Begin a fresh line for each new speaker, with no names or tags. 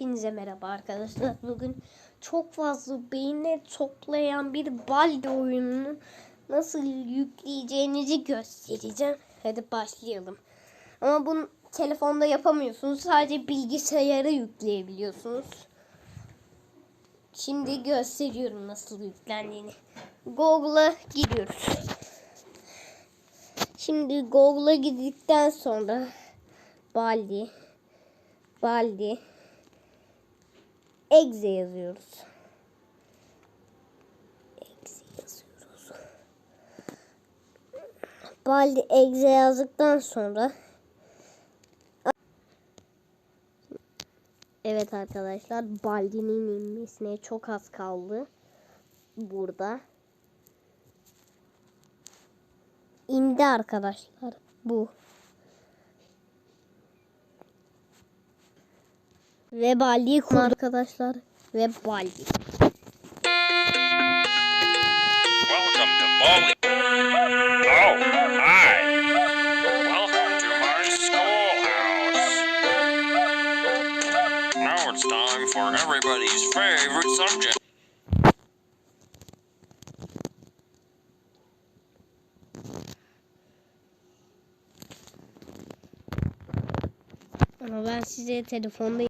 Hepinize merhaba arkadaşlar. Bugün çok fazla beğeni toplayan bir balde oyununu nasıl yükleyeceğinizi göstereceğim. Hadi başlayalım. Ama bunu telefonda yapamıyorsunuz. Sadece bilgisayara yükleyebiliyorsunuz. Şimdi gösteriyorum nasıl yüklendiğini. Google'a giriyoruz. Şimdi Google'a girdikten sonra Baldi Baldi Exe yazıyoruz. Exe yazıyoruz. Baldi Exe yazdıktan sonra Evet arkadaşlar Baldi'nin inmesine çok az kaldı. Burada. indi arkadaşlar. Bu. Ve Baldi'yi kurdu arkadaşlar. Ve Baldi.
Welcome to Bali. Oh, hi. Welcome to my schoolhouse. Now it's time for everybody's favorite subject.
Ama ben size telefonda